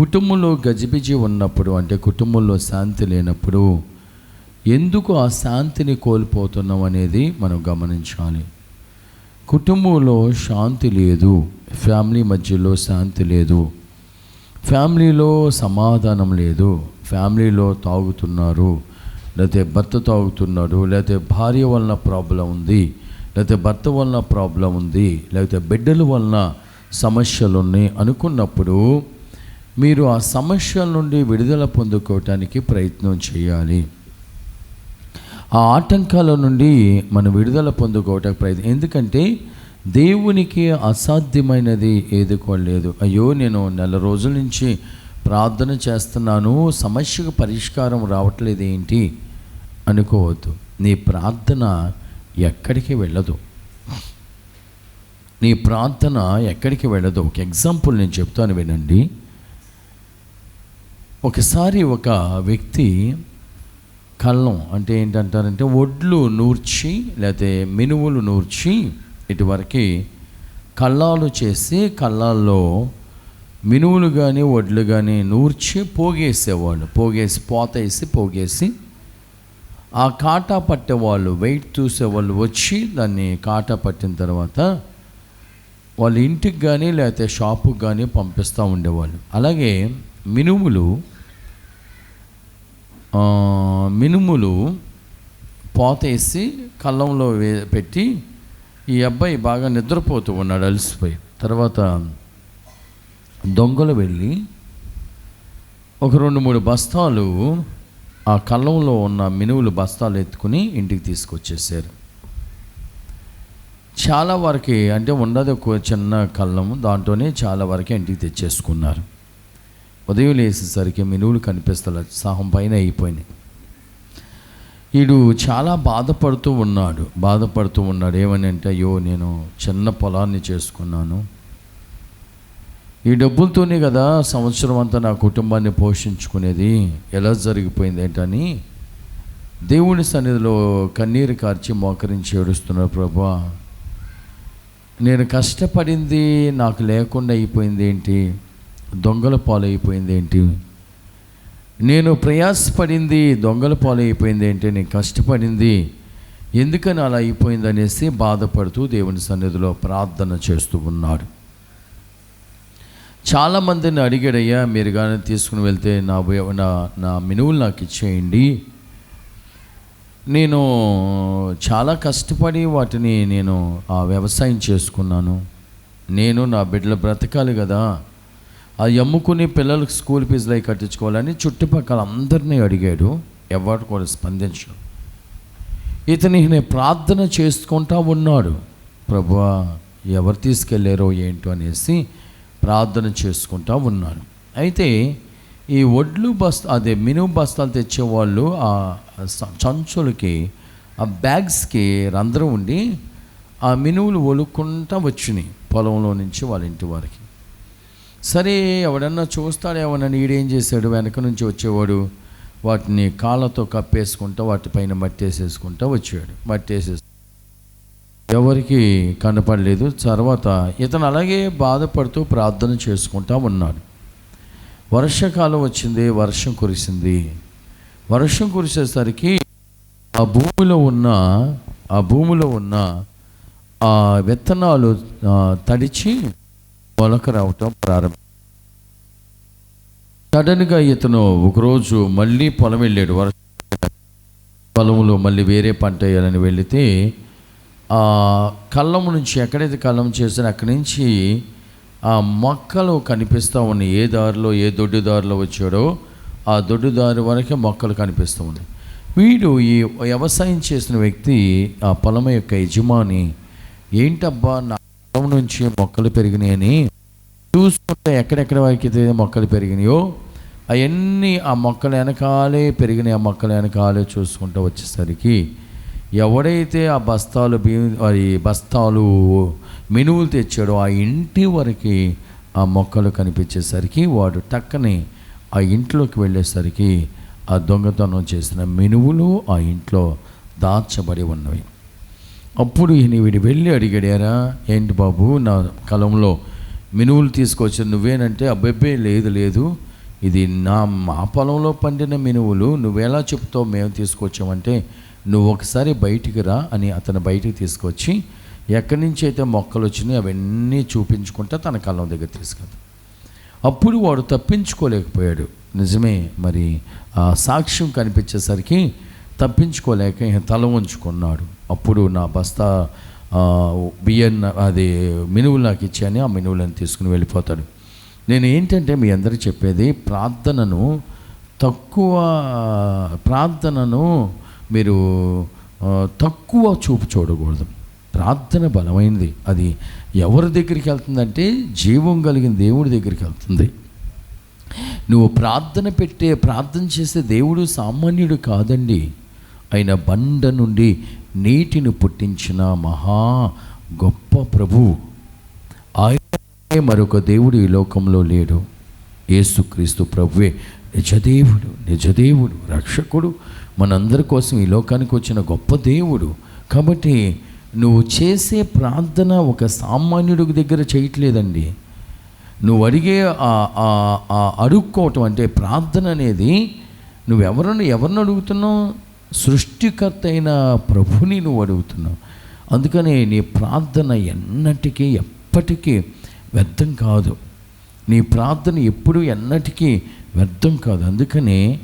కుటుంబంలో గజిబిజి ఉన్నప్పుడు అంటే కుటుంబంలో శాంతి లేనప్పుడు ఎందుకు ఆ శాంతిని కోల్పోతున్నాం అనేది మనం గమనించాలి. కుటుంబంలో శాంతి లేదు ఫ్యామిలీ మధ్యలో శాంతి లేదు ఫ్యామిలీలో సమాధానం లేదు ఫ్యామిలీలో తాగుతున్నారు లేకపోతే భర్త తాగుతున్నాడు లేకపోతే భార్య వలన ప్రాబ్లం ఉంది లేకపోతే భర్త వలన ప్రాబ్లం ఉంది లేకపోతే బిడ్డల వలన సమస్యలు ఉన్నాయి అనుకున్నప్పుడు మీరు ఆ సమస్యల నుండి విడుదల పొందుకోవటానికి ప్రయత్నం చేయాలి. ఆ ఆటంకాల నుండి మనం విడుదల పొందుకోవటానికి ప్రయత్నం ఎందుకంటే దేవునికి అసాధ్యమైనది ఏది లేదు అయ్యో నేను నెల రోజుల నుంచి ప్రార్థన చేస్తున్నాను సమస్యకు పరిష్కారం రావట్లేదు ఏంటి అనుకోవద్దు. నీ ప్రార్థన ఎక్కడికి వెళ్ళదు. నీ ప్రార్థన ఎక్కడికి వెళ్ళదు. ఒక ఎగ్జాంపుల్ నేను చెప్తాను వినండి. ఒకసారి ఒక వ్యక్తి కళ్ళం అంటే ఏంటంటారంటే ఒడ్లు నూర్చి లేకపోతే మినువులు నూర్చి ఇటువరకు కళ్ళాలు చేసి కళ్ళాల్లో మినువులు కానీ వడ్లు కానీ నూర్చి పోగేసేవాళ్ళు. పోగేసి పోత వేసి పోగేసి ఆ కాటా పట్టేవాళ్ళు వెయిట్ చూసేవాళ్ళు వచ్చి దాన్ని కాటా పట్టిన తర్వాత వాళ్ళ ఇంటికి కానీ లేకపోతే షాపుకి కానీ పంపిస్తూ ఉండేవాళ్ళు. అలాగే మినుములు మినుములు పోతేసి కళ్ళంలో వే పెట్టి ఈ అబ్బాయి బాగా నిద్రపోతూ ఉన్నాడు అలసిపోయి. తర్వాత దొంగలు వెళ్ళి ఒక రెండు మూడు బస్తాలు ఆ కళ్ళంలో ఉన్న మినువులు బస్తాలు ఎత్తుకుని ఇంటికి తీసుకొచ్చేసారు. చాలా వరకు అంటే ఉండదు ఒక చిన్న కళ్ళము దాంట్లోనే చాలా వరకు ఇంటికి తెచ్చేసుకున్నారు. ఉదయం లేసేసరికి మినువులు కనిపిస్తలే ఉత్సాహం పైన అయిపోయినాయి. వీడు చాలా బాధపడుతూ ఉన్నాడు. బాధపడుతూ ఉన్నాడు. ఏమని అంటే అయ్యో నేను చిన్న పొలాన్ని చేసుకున్నాను. ఈ డబ్బులతోనే కదా సంవత్సరం అంతా నా కుటుంబాన్ని పోషించుకునేది. ఎలా జరిగిపోయింది ఏంటని దేవుని సన్నిధిలో కన్నీరు కార్చి మోకరించి ఏడుస్తున్నాడు ప్రభా నేను కష్టపడింది నాకు లేకుండా అయిపోయింది ఏంటి? దొంగల పాలైపోయింది ఏంటి? నేను ప్రయాసపడింది దొంగల పాలైపోయింది ఏంటి? నేను కష్టపడింది ఎందుకని అలా అయిపోయింది అనేసి బాధపడుతూ దేవుని సన్నిధిలో ప్రార్థన చేస్తూ ఉన్నాడు. చాలామందిని అడిగాడయ్యా మీరు కానీ తీసుకుని వెళ్తే నా నా నా మినువులు నాకు ఇచ్చేయండి. నేను చాలా కష్టపడి వాటిని నేను ఆ వ్యవసాయం చేసుకున్నాను. నేను నా బిడ్డల బ్రతకాలి కదా. అది అమ్ముకుని పిల్లలకు స్కూల్ ఫీజులు అవి కట్టించుకోవాలని చుట్టుపక్కల అందరినీ అడిగాడు. ఎవరు కూడా స్పందించడు. ఇతని నేను ప్రార్థన చేసుకుంటా ఉన్నాడు. ప్రభువా ఎవరు తీసుకెళ్ళారో ఏంటో అనేసి ప్రార్థన చేసుకుంటా ఉన్నాడు. అయితే ఈ ఒడ్లు బస్తా అదే మినుము బస్తాలు తెచ్చేవాళ్ళు ఆ చంచులకి ఆ బ్యాగ్స్కి రంధ్రం ఉండి ఆ మినువులు ఒలుక్కుంటా వచ్చినాయి. పొలంలో నుంచి వాళ్ళ ఇంటి వారికి. సరే ఎవడన్నా చూస్తాడేమోనని ఈడేం చేశాడు? వెనక నుంచి వచ్చేవాడు వాటిని కాళ్ళతో కప్పేసుకుంటా వాటిపైన మట్టేసేసుకుంటా వచ్చాడు. మట్టేసేసి ఎవరికి కనపడలేదు. తర్వాత ఇతను అలాగే బాధపడుతూ ప్రార్థన చేసుకుంటా ఉన్నాడు. వర్షాకాలం వచ్చింది వర్షం కురిసింది. వర్షం కురిసేసరికి ఆ భూమిలో ఉన్న ఆ భూమిలో ఉన్న ఆ విత్తనాలు తడిచి మొలక రావటం ప్రారంభం. సడన్గా ఇతను ఒకరోజు మళ్ళీ పొలం వెళ్ళాడు. వర్ష పొలంలో మళ్ళీ వేరే పంట వేయాలని వెళితే ఆ కళ్ళం నుంచి ఎక్కడైతే కళ్ళం చేస్తే అక్కడి నుంచి ఆ మొక్కలు కనిపిస్తూ ఉన్నాయి. ఏ దారిలో ఏ దొడ్డు దారిలో వచ్చాడో ఆ దొడ్డు దారి వరకే మొక్కలు కనిపిస్తూ ఉన్నాయి. వీడు ఈ వ్యవసాయం చేసిన వ్యక్తి ఆ పొలం యొక్క యజమాని ఏంటబ్బా నా పొలం నుంచి మొక్కలు పెరిగినాయని చూసుకుంటే ఎక్కడెక్కడ వరకు అయితే మొక్కలు పెరిగినాయో అవన్నీ ఆ మొక్కలు వెనకాలే పెరిగినాయి ఆ మొక్కలు వెనకాలే చూసుకుంటూ వచ్చేసరికి ఎవడైతే ఆ బస్తాలు బియ్యం బస్తాలు మెనువులు తెచ్చాడో ఆ ఇంటి వరకు ఆ మొక్కలు కనిపించేసరికి వాడు టక్కని ఆ ఇంట్లోకి వెళ్ళేసరికి ఆ దొంగతనం చేసిన మెనువులు ఆ ఇంట్లో దాచబడి ఉన్నవి. అప్పుడు ఈయన వీడు వెళ్ళి అడిగాడారా ఏంటి బాబు నా కలంలో మినువులు తీసుకొచ్చి నువ్వేనంటే అబ్బాయి లేదు లేదు ఇది నా మా పొలంలో పండిన మినువులు నువ్వెలా చెప్తావు మేము తీసుకొచ్చామంటే నువ్వు ఒకసారి బయటికి రా అని అతను బయటికి తీసుకొచ్చి ఎక్కడి నుంచి అయితే మొక్కలు వచ్చినాయి అవన్నీ చూపించుకుంటా తన కళ్ళం దగ్గర తీసుకెళ్తాడు అప్పుడు వాడు తప్పించుకోలేకపోయాడు. నిజమే మరి ఆ సాక్ష్యం కనిపించేసరికి తప్పించుకోలేక ఈయన తల ఉంచుకున్నాడు అప్పుడు నా బస్తా బియ్యం అది మినువులు నాకు ఇచ్చాను ఆ మినువులను తీసుకుని వెళ్ళిపోతాడు. నేను ఏంటంటే మీ అందరికీ చెప్పేది ప్రార్థనను తక్కువ ప్రార్థనను మీరు తక్కువ చూపు చూడకూడదు. ప్రార్థన బలమైనది అది ఎవరి దగ్గరికి వెళ్తుందంటే జీవం కలిగిన దేవుడి దగ్గరికి వెళ్తుంది. నువ్వు ప్రార్థన పెట్టే ప్రార్థన చేసే దేవుడు సామాన్యుడు కాదండి. అయిన బండ నుండి నీటిని పుట్టించిన మహా గొప్ప ప్రభు. ఆయనే మరొక దేవుడు ఈ లోకంలో లేడు. యేసుక్రీస్తు ప్రభువే నిజదేవుడు నిజదేవుడు రక్షకుడు మనందరి కోసం ఈ లోకానికి వచ్చిన గొప్ప దేవుడు. కాబట్టి నువ్వు చేసే ప్రార్థన ఒక సామాన్యుడి దగ్గర చేయట్లేదండి. నువ్వు అడిగే ఆ- అడుక్కోవటం అంటే ప్రార్థన అనేది నువ్వు ఎవరిని ఎవరిని అడుగుతున్నావు? సృష్టికర్త అయిన ప్రభుని నువ్వు అడుగుతున్నావు. అందుకని నీ ప్రార్థన ఎన్నటికీ ఎప్పటికీ వ్యర్థం కాదు. నీ ప్రార్థన ఎప్పుడు ఎన్నటికీ వ్యర్థం కాదు. అందుకనే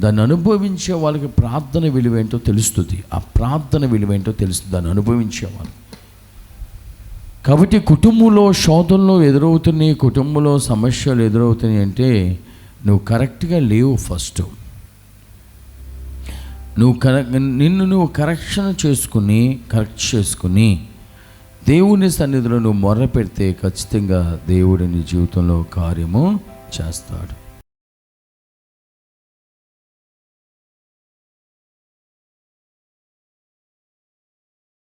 దాన్ని అనుభవించే వాళ్ళకి ప్రార్థన విలువేంటో తెలుస్తుంది. ఆ ప్రార్థన విలువేంటో తెలుస్తుంది. దాన్ని అనుభవించే వాళ్ళు. కాబట్టి కుటుంబంలో శోధనలు ఎదురవుతున్నాయి కుటుంబంలో సమస్యలు ఎదురవుతున్నాయి అంటే నువ్వు కరెక్ట్గా లేవు ఫస్ట్. నువ్వు కర నిన్ను నువ్వు కరెక్షన్ చేసుకుని కరెక్ట్ చేసుకుని దేవుని సన్నిధిలో నువ్వు మొర్ర పెడితే ఖచ్చితంగా దేవుడు నీ జీవితంలో కార్యము చేస్తాడు.